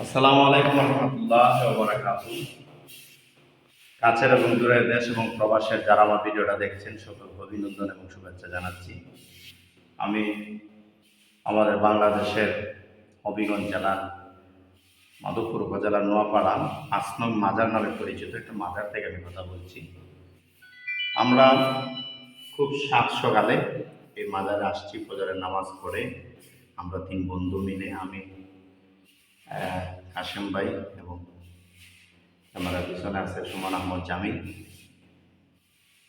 আসসালামু আলাইকুম রহমতুল্লাহ কাছের এবং দূরের দেশ এবং প্রবাসের যারা আমার ভিডিওটা দেখছেন, সকলকে অভিনন্দন এবং শুভেচ্ছা জানাচ্ছি। আমি আমাদের বাংলাদেশের হবিগঞ্জ জেলার মাধবপুর উপজেলার নোয়াপাড়া, আসনম মাজার নামে পরিচিত একটা মাজার থেকে আমি কথা বলছি। আমরা খুব সাত সকালে এই মাজারে আসছি, ফজরের নামাজ পড়ে। আমরা তিন বন্ধু মিলে, আমি কাশেম ভাই এবং ক্যামেরার পিছনে আছে সুমন আহমদ জামিল।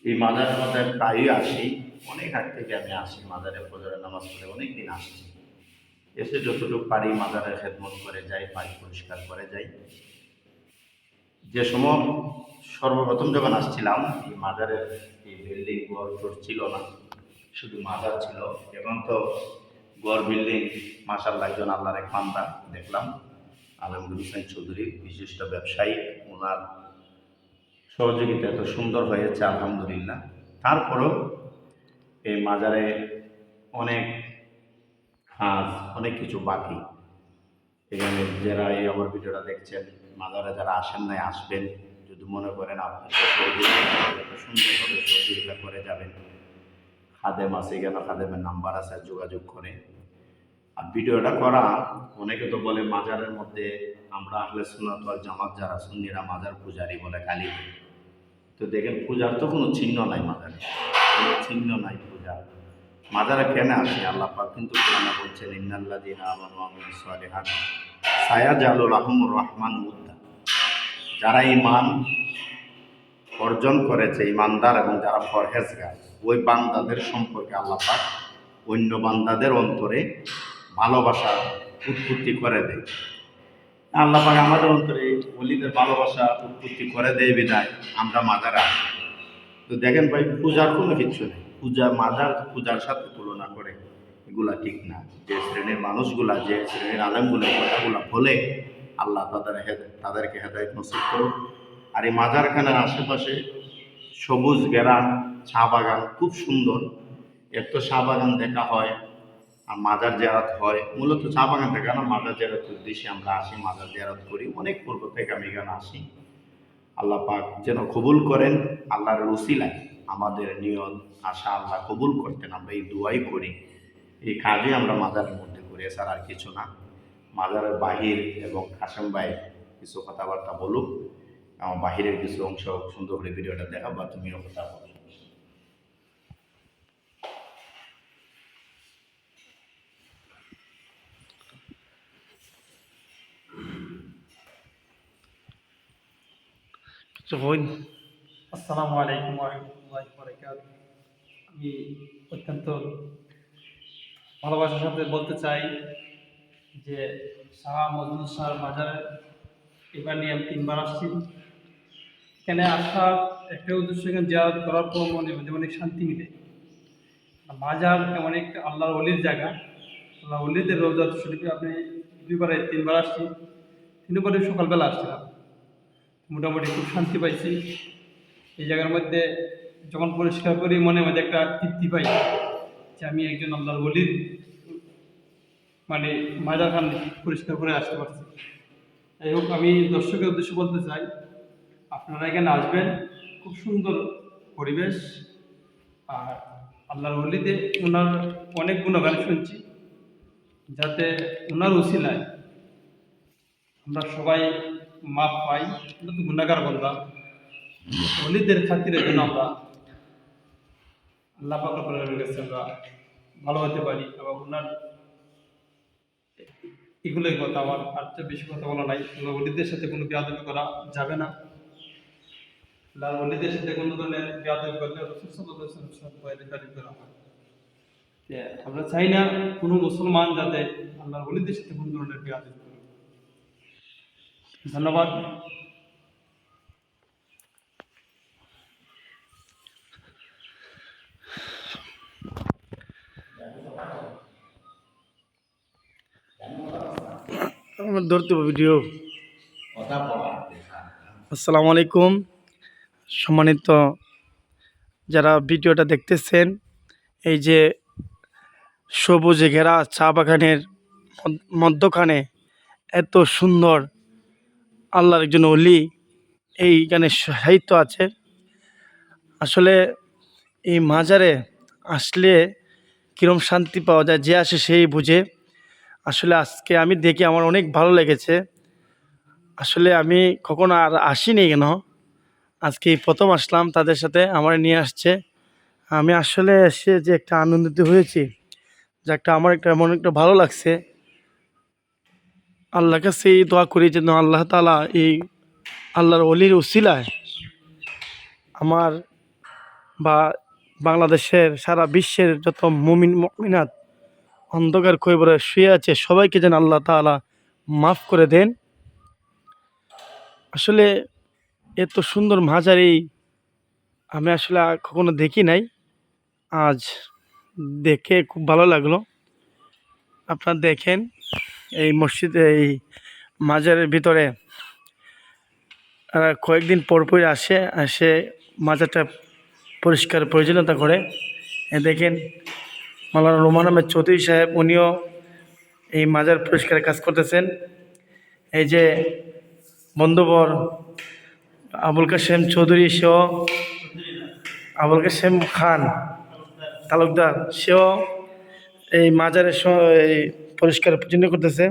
এই মাজারের মধ্যে প্রায়ই আসি, অনেক আগ থেকে আমি আসি মাজারে ফজরের নামাজ পড়ে অনেক দিন আসছি। এসে যতটুকু পারি মাজারের খেদমত করে যাই পাই পরিষ্কার করে যাই। যে সময় সর্বপ্রথম যখন আসছিলাম, এই মাজারের এই বিল্ডিং ঘর টর ছিল না, শুধু মাজার ছিল। এখন তো গড় বিল্ডিং মাসাল্লাহ একজন আল্লাহর এক বান্দা, দেখলাম। আলমগুল হোসেন চৌধুরী, বিশিষ্ট ব্যবসায়ী, ওনার সহযোগিতা এত সুন্দর হয়েছে, আলহামদুলিল্লাহ। তারপরেও এই মাজারে অনেক কাজ, অনেক কিছু বাকি। এখানে যারা এই আমার ভিডিওটা দেখছেন, মাজারে যারা আসেন নাই, আসবেন। যদি মনে করেন আপনি সুন্দরভাবে সহযোগিতা করে যাবেন। খাদেম আছে এখানে খাদেমের নাম্বার আছে, যোগাযোগ করে। আর ভিডিওটা করা, অনেকে তো বলে মাজারের মধ্যে আমরা আহলে সুন্নাত ওয়াল জামাত যারা সুন্নিরা মাজার পূজারি বলে কালী তো দেখেন পূজার তো কোনো চিহ্ন নাই মাজারে। কোনো চিহ্ন নাই পূজার। মাজারে কেন আসে? আল্লাহ পাক কিন্তু কোরআনে বলছেন, ইন্নাল্লাযীনা আমানু ওয়া আমিলুস সালিহাত সায়াজালুর রাহমুর রহমান মুদ্দা যারা ঈমান অর্জন করেছে ইমানদার এবং যারা পরহেজগার, ওই বান্দাদের সম্পর্কে আল্লাহ পাক অন্য বান্দাদের অন্তরে ভালোবাসা উৎপত্তি করে দেয়। আল্লাহ পাক আমাদের অন্তরে অলিদের ভালোবাসা উৎপত্তি করে দেয় বিদায়। আমরা আসি। তো দেখেন ভাই, পূজার কোনো কিছু নেই। পূজা, মাজার, পূজার সাথে তুলনা করে এগুলা ঠিক না। যে শ্রেণির মানুষগুলা, যে শ্রেণির আলেমগুলো কথাগুলা বলে আল্লাহ তাদের তাদেরকে হেদায়ত নসিব করুক। আর এই মাজারখানার আশেপাশে সবুজ গেরা চা বাগান খুব সুন্দর। এত চা বাগান দেখা হয় আর মাজার জেরাত হয়, মূলত চা বাগান থেকে না, মাজার জেরাত উদ্দেশ্যে আমরা আসি, মাজার জেরাত করি, অনেক পূর্ব থেকে আমি এখানে আসি। আল্লাহ পাক যেন কবুল করেন, আল্লাহর রসিলায় আমাদের নিয়ত, আশা আল্লাহ কবুল করতেন, আমরা এই দুয়াই করি। এই কাজে আমরা মাজারের মধ্যে করি, এছাড়া আর কিছু না। মাজারের বাহির এবং কাশেম ভাই কিছু কথাবার্তা বলুক, আমার বাহিরের কিছু অংশ সুন্দর করে ভিডিওটা দেখা বা তুমিও কথা বলো। আসসালামু আলাইকুম ওরহমতুল্লাহ বরকাত আমি অত্যন্ত ভালোবাসার সাথে বলতে চাই যে শাহ মজনুর শাহ মাজারে এবার নিয়ে আমি তিনবার আসছি। এখানে আসার একটা উদ্দেশ্য এখানে জিয়ারত করার পর মনে মধ্যে অনেক শান্তি মিলে। মাজার এমন একটা আল্লাহর অলির জায়গা। আল্লাহ অলিদের রোজাত শরীফে আপনি দুইবারে তিনবার আসছি। তিনবারে সকালবেলা আসছিলাম। মোটামুটি খুব শান্তি পাইছি। এই জায়গার মধ্যে যখন পরিষ্কার করি, মনে মধ্যে একটা তৃপ্তি পাই যে আমি একজন আল্লাহর বলির মানে মাজার খান পরিষ্কার করে আসতে পারছি। যাই হোক, আমি দর্শকের উদ্দেশ্য বলতে চাই, আপনারা এখানে আসবেন, খুব সুন্দর পরিবেশ। আর আল্লাহর বলিতে ওনার অনেক গুণগান শুনছি, যাতে ওনার উসিলায় আমরা সবাই মাপ পাই তো গুণাগার বললাম অলিদের খাতিরের জন্য আমরা আল্লাহ পাক রব্বুল কাছে আমরা ভালো হতে পারি। এবং ওনার এগুলোই কথা আমার, আর তো বেশি কথা বলা নাই। অলিদের সাথে কোনো বিয়াদবি করা যাবে না। আল্লাহ অলিদের সাথে কোনো ধরনের করলে করা হয় আমরা চাই না কোনো মুসলমান যাতে আল্লাহর অলিদের সাথে কোনো ধরনের বিয়াদবি ধন্যবাদ। আমার ধরতে হবে ভিডিও আসসালামু আলাইকুম। সম্মানিত যারা ভিডিওটা দেখতেছেন এই যে সবুজে ঘেরা চা বাগানের মধ্যখানে এত সুন্দর আল্লাহর একজন অলি এই এইখানে সাহিত্য আছে। আসলে এই মাজারে আসলে কীরম শান্তি পাওয়া যায়, যে আসে সেই বুঝে। আসলে আজকে আমি দেখি আমার অনেক ভালো লেগেছে। আসলে আমি কখনো আর আসিনি কেন? আজকে প্রথম আসলাম তাদের সাথে, আমার নিয়ে আসছে। আমি আসলে এসে যে একটা আনন্দিত হয়েছি, যে একটা আমার একটা এমন একটা ভালো লাগছে। আল্লাহর কাছে এই দোয়া করি যেন আল্লাহ তালা এই আল্লাহর অলির উসিলায় আমার বা বাংলাদেশের সারা বিশ্বের যত মুমিন, মমিনাত অন্ধকার কৈবরে শুয়ে আছে, সবাইকে যেন আল্লাহ তালা মাফ করে দেন। আসলে এত সুন্দর মাঝারি আমি আসলে কখনো দেখি নাই। আজ দেখে খুব ভালো লাগল। আপনারা দেখেন। এই মসজিদে, এই মাজারের ভিতরে কয়েকদিন পর পর আসে আসে মাজারটা পরিষ্কার, পরিচ্ছন্নতা করে। দেখেন মালানা রোমান আহমেদ চৌধুরী সাহেব, উনিও এই মাজার পরিষ্কারের কাজ করতেছেন। এই যে বন্ধুবর আবুল কাসেম চৌধুরী, সেও আবুল কাসেম খান, তালুকদার, সেও এই মাজারের এই পরিষ্কার পরিচ্ছন্ন করতেছে।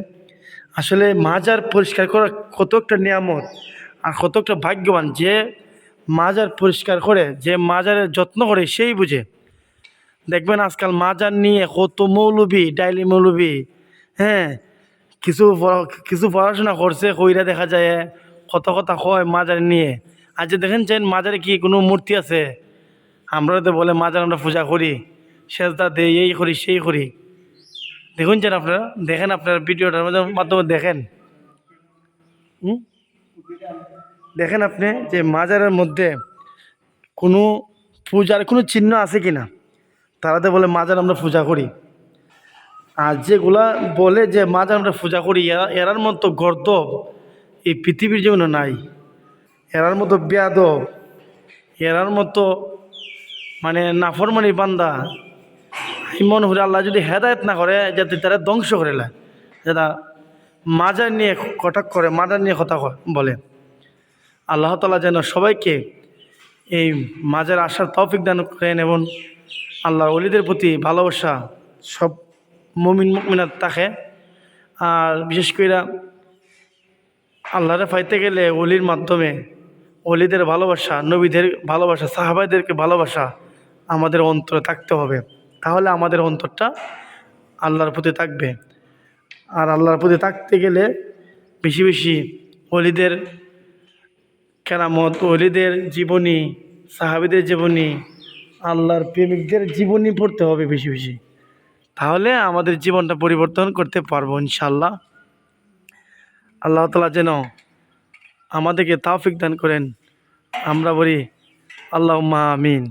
আসলে মাজার পরিষ্কার করা কত একটা নিয়ামত আর কত একটা ভাগ্যবান যে মাজার পরিষ্কার করে, যে মাজারের যত্ন করে সেই বুঝে। দেখবেন আজকাল মাজার নিয়ে কত মৌলবি, ডাইলি মৌলবি হ্যাঁ? কিছু কিছু পড়াশোনা করছে, কইরা দেখা যায় কত কথা হয় মাজার নিয়ে। আর যে দেখেন চেন মাজারে কি কোনো মূর্তি আছে? আমরা তো বলে মাজার আমরা পূজা করি, সেজদা দেই, এই করি, সেই করি। দেখুন চেন আপনারা, দেখেন আপনার ভিডিওটার মাধ্যমে- দেখেন। হুম? দেখেন আপনি যে মাজারের মধ্যে কোনো পূজার কোনো চিহ্ন আছে কি না তারা তো বলে, মাজার আমরা পূজা করি। আর যেগুলা বলে যে, মাজার আমরা পূজা করি, এরা এরার মতো গর্দব এই পৃথিবীর জন্য নাই। এরার মতো বেয়াদব, এরার মতো মানে নাফরমানি বান্দা আমি মনে করি আল্লাহ যদি হেদায়ত না করে, যাতে তারা ধ্বংস করে লা। যারা মাজার নিয়ে কটাক করে, মাজার নিয়ে কথা বলে। আল্লাহ তালা যেন সবাইকে এই মাজার আসার তৌফিক দান করেন এবং আল্লাহ অলিদের প্রতি ভালোবাসা সব মমিন, মমিনাত থাকে আর বিশেষ করে আল্লাহরে পাইতে গেলে অলির মাধ্যমে অলিদের ভালোবাসা, নবীদের ভালোবাসা, সাহাবাইদেরকে ভালোবাসা আমাদের অন্তরে থাকতে হবে। তাহলে আমাদের অন্তরটা আল্লাহর প্রতি থাকবে। আর আল্লাহর প্রতি থাকতে গেলে বেশি বেশি অলিদের কেরামত অলিদের জীবনী, সাহাবিদের জীবনী, আল্লাহর প্রেমিকদের জীবনী পড়তে হবে বেশি বেশি। তাহলে আমাদের জীবনটা পরিবর্তন করতে পারব ইনশাল্লাহ আল্লাহ তালা যেন আমাদেরকে তাফিক দান করেন। আমরা বলি আল্লাহ আমিন।